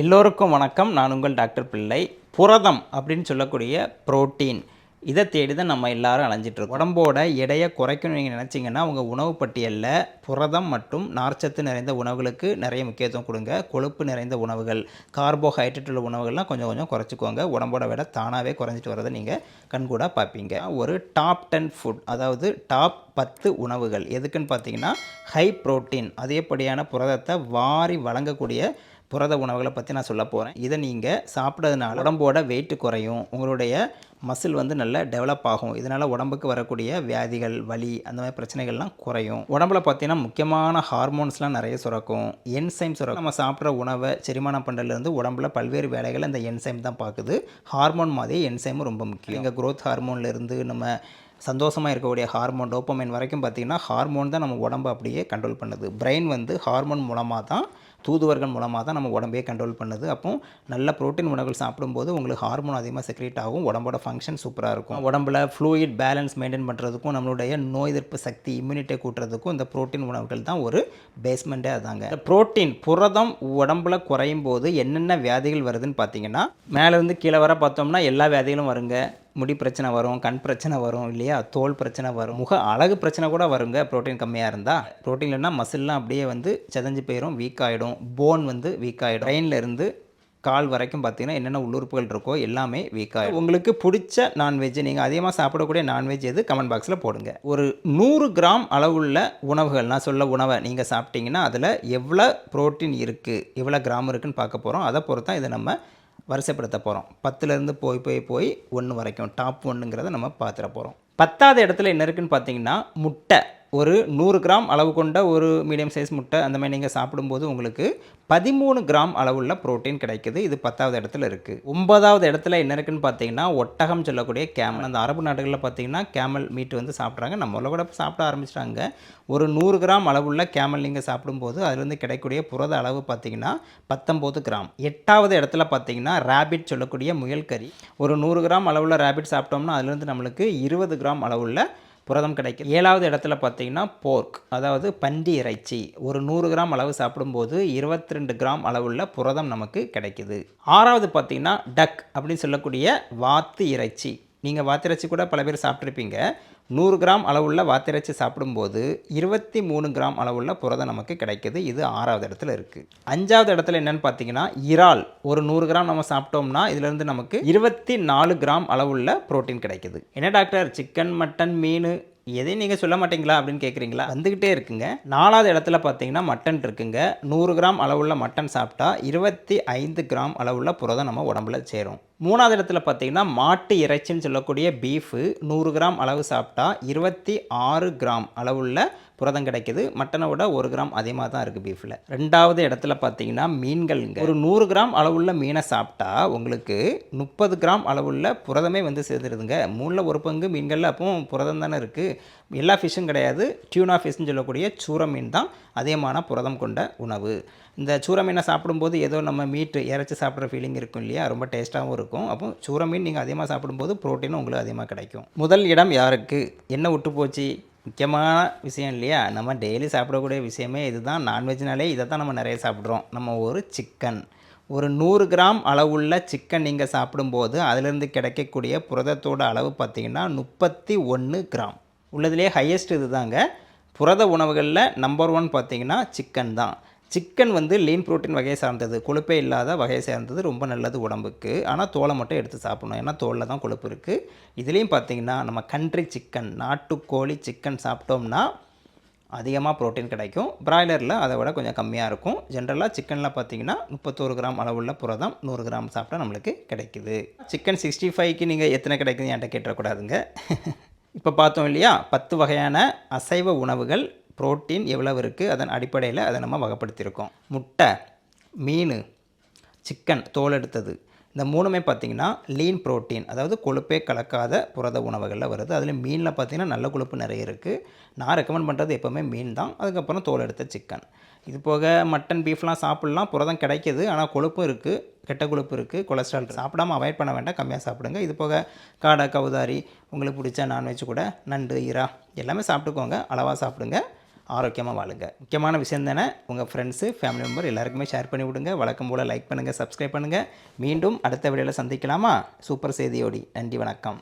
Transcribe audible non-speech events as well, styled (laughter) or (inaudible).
எல்லோருக்கும் வணக்கம். நான் உங்கள் டாக்டர் பிள்ளை. புரதம் அப்படின்னு சொல்லக்கூடிய புரோட்டீன். இதை தேடி தான் நம்ம எல்லாரும் அலைஞ்சிட்ருக்கோம் உடம்போட எடையை குறைக்கணும்னு நீங்கள் நினச்சிங்கன்னா உங்கள் உணவு பட்டியலில் புரதம் மற்றும் நார்ச்சத்து நிறைந்த உணவுகளுக்கு நிறைய முக்கியத்துவம் கொடுங்க. கொழுப்பு நிறைந்த உணவுகள் கார்போஹைட்ரேட் உள்ள உணவுகள்லாம் கொஞ்சம் கொஞ்சம் குறைச்சிக்கோங்க. உடம்போட விட தானாகவே குறைஞ்சிட்டு வரதை நீங்கள் கண்கூடாக பார்ப்பீங்க. ஒரு டாப் டென் ஃபுட் அதாவது டாப் பத்து உணவுகள் எதுக்குன்னு பார்த்தீங்கன்னா ஹை புரோட்டீன் அதேபடியான புரதத்தை வாரி வழங்கக்கூடிய புரத உணவுகளை பற்றி நான் சொல்ல போகிறேன் இதை நீங்கள் சாப்பிட்றதுனால உடம்போட வெயிட் குறையும். உங்களுடைய மசில் வந்து நல்லா டெவலப் ஆகும். இதனால் உடம்புக்கு வரக்கூடிய வியாதிகள் வலி அந்த மாதிரி பிரச்சனைகள்லாம் குறையும். உடம்புல பார்த்தீங்கன்னா முக்கியமான ஹார்மோன்ஸ்லாம் நிறைய சுரக்கும். என்சைம் சுரக்கும். நம்ம சாப்பிட்ற உணவை செரிமானம் பண்ணுறதுலேருந்து உடம்புல பல்வேறு வேலைகளை இந்த என்சைம் தான் பார்க்குது ஹார்மோன் மாதிரி என்சைமும் ரொம்ப முக்கியம். எங்கள் க்ரோத் ஹார்மோன்லேருந்து நம்ம சந்தோஷமாக இருக்கக்கூடிய ஹார்மோன் டோப்பமைன் வரைக்கும் பார்த்திங்கன்னா ஹார்மோன் தான் நம்ம உடம்பை அப்படியே கண்ட்ரோல் பண்ணுது. பிரெயின் வந்து ஹார்மோன் மூலமாக தான் தூதுவர்கள் மூலமாக தான் நம்ம உடம்பே கண்ட்ரோல் பண்ணுது. அப்போ நல்ல புரோட்டீன் உணவுகள் சாப்பிடும்போது உங்களுக்கு ஹார்மோன் அதிகமாக செக்ரேட் ஆகும். உடம்போட ஃபங்க்ஷன் சூப்பராக இருக்கும். உடம்புல ஃப்ளூயிட் பேலன்ஸ் மெயின்டைன் பண்ணுறதுக்கும் நம்மளுடைய நோய் எதிர்ப்பு சக்தி இம்யூனிட்டியை கூட்டுறதுக்கும் இந்த புரோட்டீன் உணவுகள் தான் ஒரு பேஸ்மெண்ட்டே அதாங்க. இந்த புரோட்டீன் புரதம் உடம்புல குறையும் போது என்னென்ன வியாதிகள் வருதுன்னு பார்த்தீங்கன்னா மேலேருந்து கீழே வர பார்த்தோம்னா எல்லா வியாதிகளும் வருங்க. முடி பிரச்சனை வரும் கண் பிரச்சனை வரும் இல்லையா? தோல் பிரச்சனை வரும். முக அழகு பிரச்சனை கூட வருங்க. ப்ரோட்டீன் கம்மியாக இருந்தால் ப்ரோட்டீன் இல்லைன்னா மசில்லாம் அப்படியே வந்து செதஞ்சு போயிடும் வீக் ஆகிடும் போன் வந்து வீக் ஆகிடும் பிரெயின்ல இருந்து கால் வரைக்கும் பார்த்தீங்கன்னா என்னென்ன உள்ளுறுப்புகள் இருக்கோ எல்லாமே வீக்காக உங்களுக்கு பிடிச்ச நான்வெஜ் நீங்கள் அதிகமாக சாப்பிடக்கூடிய நான்வெஜ் எது? கமெண்ட் பாக்ஸில் போடுங்க. ஒரு நூறு கிராம் அளவுள்ள உணவுகள் நான் சொல்ல உணவை நீங்கள் சாப்பிட்டீங்கன்னா அதில் எவ்வளோ புரோட்டீன் இருக்குது எவ்வளோ கிராம் இருக்குதுன்னு பார்க்க போகிறோம் அதை பொறுத்து தான் இதை நம்ம வரிசைப்படுத்த போகிறோம் பத்துலேருந்து போய் போய் போய் ஒன்று வரைக்கும். டாப் ஒன்றுங்கிறத நம்ம பார்த்துட போகிறோம் பத்தாவது இடத்துல என்ன இருக்குன்னு பார்த்தீங்கன்னா முட்டை. ஒரு நூறு கிராம் அளவு கொண்ட ஒரு மீடியம் சைஸ் முட்டை அந்த மாதிரி நீங்கள் சாப்பிடும்போது உங்களுக்கு பதிமூணு கிராம் அளவுள்ள புரோட்டீன் கிடைக்குது. இது பத்தாவது இடத்துல இருக்குது ஒன்பதாவது இடத்துல என்ன இருக்குன்னு பார்த்தீங்கன்னா ஒட்டகம் சொல்லக்கூடிய கேமல் அந்த அரபு நாடுகளில் பார்த்தீங்கன்னா கேமல் மீட் வந்து சாப்பிட்றாங்க. நம்மள கூட சாப்பிட ஆரம்பிச்சிட்டாங்க. ஒரு நூறு கிராம் அளவுள்ள கேமல் நீங்கள் சாப்பிடும்போது அதுலேருந்து கிடைக்கக்கூடிய புரத அளவு பார்த்தீங்கன்னா பத்தொம்போது கிராம். எட்டாவது இடத்துல பார்த்தீங்கன்னா ரேபிட் சொல்லக்கூடிய முயல் கறி. ஒரு நூறு கிராம் அளவுள்ள ரேபிட் சாப்பிட்டோம்னா அதுலேருந்து நம்மளுக்கு இருபது கிராம் அளவுள்ள புரதம் கிடைக்கும் ஏழாவது இடத்துல பார்த்தீங்கன்னா போர்க் அதாவது பன்றி இறைச்சி. ஒரு நூறு கிராம் அளவு சாப்பிடும்போது இருபத்தி ரெண்டு கிராம் அளவுள்ள புரதம் நமக்கு கிடைக்குது. ஆறாவது பார்த்தீங்கன்னா டக் அப்படின்னு சொல்லக்கூடிய வாத்து இறைச்சி. நீங்கள் வாத்திரச்சி கூட பல பேர் சாப்பிட்ருப்பீங்க நூறு கிராம் அளவுள்ள வாத்திரச்சி சாப்பிடும்போது இருபத்தி மூணு கிராம் அளவுள்ள புரதம் நமக்கு கிடைக்குது. இது ஆறாவது இடத்துல இருக்குது அஞ்சாவது இடத்துல என்னென்னு பார்த்தீங்கன்னா இறால். ஒரு நூறு கிராம் நம்ம சாப்பிட்டோம்னா இதுலேருந்து நமக்கு இருபத்தி நாலு கிராம் அளவுள்ள புரோட்டீன் கிடைக்குது. என்ன டாக்டர்? சிக்கன் மட்டன் மீன் எதையும் நீங்கள் சொல்ல மாட்டீங்களா அப்படின்னு கேட்குறீங்களா வந்துக்கிட்டே இருக்குங்க. நாலாவது இடத்துல பார்த்தீங்கன்னா மட்டன் இருக்குங்க. நூறு கிராம் அளவுள்ள மட்டன் சாப்பிட்டா இருபத்தி ஐந்து கிராம் அளவுள்ள புரதம் நம்ம உடம்புல சேரும். மூணாவது இடத்துல பார்த்தீங்கன்னா மாட்டு இறைச்சின்னு சொல்லக்கூடிய பீஃபு நூறு கிராம் அளவு சாப்பிட்டா இருபத்தி ஆறு கிராம் அளவுள்ள புரதம் கிடைக்குது. மட்டனை விட ஒரு கிராம் அதிகமாக தான் இருக்குது பீஃபில் ரெண்டாவது இடத்துல பார்த்தீங்கன்னா மீன்கள்ங்க. ஒரு நூறு கிராம் அளவுள்ள மீனை சாப்பிட்டா உங்களுக்கு முப்பது கிராம் அளவுள்ள புரதமே வந்து சேர்ந்துருதுங்க. மூணில் ஒரு பங்கு மீன்களில் அப்போ புரதம் தானே இருக்குது எல்லா ஃபிஷ்ஷும் கிடையாது. டியூனா ஃபிஷ்னு சொல்லக்கூடிய சூர மீன் தான் அதிகமான புரதம் கொண்ட உணவு. இந்த சூர மீனை சாப்பிடும்போது ஏதோ நம்ம மீட்டு இறச்சி சாப்பிட்ற ஃபீலிங் இருக்கும் இல்லையா? ரொம்ப டேஸ்ட்டாகவும் இருக்கும். அப்போ சூர மீன் நீங்கள் அதிகமாக சாப்பிடும்போது ப்ரோட்டீனும் உங்களுக்கு அதிகமாக கிடைக்கும். முதல் இடம் யாருக்கு? என்ன விட்டு போச்சு? முக்கியமான விஷயம் இல்லையா? நம்ம டெய்லி சாப்பிடக்கூடிய விஷயமே இதுதான். நான்வெஜ்னாலே இதை தான் நம்ம நிறைய சாப்பிட்றோம். நம்ம ஒரு சிக்கன் ஒரு நூறு கிராம் அளவுள்ள சிக்கன் நீங்கள் சாப்பிடும்போது அதிலிருந்து கிடைக்கக்கூடிய புரதத்தோட அளவு பார்த்திங்கன்னா முப்பத்தி ஒன்று கிராம். உள்ளதுலேயே ஹையஸ்ட் இது தாங்க புரத உணவுகளில் நம்பர் ஒன் பார்த்திங்கன்னா சிக்கன் தான். சிக்கன் வந்து லீன் ப்ரோட்டீன் வகையை சார்ந்தது. கொழுப்பே இல்லாத வகையை சார்ந்தது. ரொம்ப நல்லது உடம்புக்கு. ஆனால் தோலை மட்டும் எடுத்து சாப்பிடணும். ஏன்னா தோலில் தான் கொழுப்பு இருக்குது இதுலேயும் பார்த்தீங்கன்னா நம்ம கண்ட்ரி சிக்கன் நாட்டுக்கோழி சிக்கன் சாப்பிட்டோம்னா அதிகமாக ப்ரோட்டீன் கிடைக்கும். பிராய்லரில் அதை விட கொஞ்சம் கம்மியாக இருக்கும். ஜென்ரலாக சிக்கனில் பார்த்தீங்கன்னா முப்பத்தோரு கிராம் அளவுள்ள புரதம் நூறு கிராம் சாப்பிட்டா நம்மளுக்கு கிடைக்குது. சிக்கன் சிக்ஸ்டி ஃபைவ்க்கு நீங்கள் எத்தனை கிடைக்குது என்கிட்ட கேட்டக்கூடாதுங்க (laughs) இப்போ பார்த்தோம் இல்லையா? பத்து வகையான அசைவ உணவுகள் புரோட்டீன் எவ்வளவு இருக்குது அதன் அடிப்படையில் அதை நம்ம வகைப்படுத்தியிருக்கோம். முட்டை மீன் சிக்கன் தோல் எடுத்தது. இந்த மூணுமே பார்த்திங்கன்னா லீன் புரோட்டீன் அதாவது கொழுப்பே கலக்காத புரத உணவுகளில் வருது. அதில் மீனில் பார்த்திங்கன்னா நல்ல கொழுப்பு நிறைய இருக்குது நான் ரெக்கமெண்ட் பண்ணுறது எப்போவுமே மீன் தான். அதுக்கப்புறம் தோல் எடுத்த சிக்கன். இது போக மட்டன் பீஃப்லாம் சாப்பிட்லாம். புரதம் கிடைக்கிது ஆனால் கொழுப்பும் இருக்குது கெட்ட கொழுப்பு இருக்குது கொலஸ்ட்ரால் சாப்பிடாம அவாய்ட் பண்ண வேண்டாம் கம்மியாக சாப்பிடுங்க. இது போக காடை கவுதாரி உங்களுக்கு பிடிச்ச நான்வெஜ் கூட நண்டு ஈரா எல்லாமே சாப்பிட்டுக்கோங்க. அளவாக சாப்பிடுங்க. ஆரோக்கியமாக வாழுங்க. முக்கியமான விஷயம் தானே? உங்கள் ஃப்ரெண்ட்ஸு ஃபேமிலி மெம்பர் எல்லாருக்குமே ஷேர் பண்ணி விடுங்க. வழக்கம் போல் லைக் பண்ணுங்கள் சப்ஸ்கிரைப் பண்ணுங்கள் மீண்டும் அடுத்த வீடியோவில் சந்திக்கலாமா? சூப்பர் செய்தியோடி. நன்றி வணக்கம்.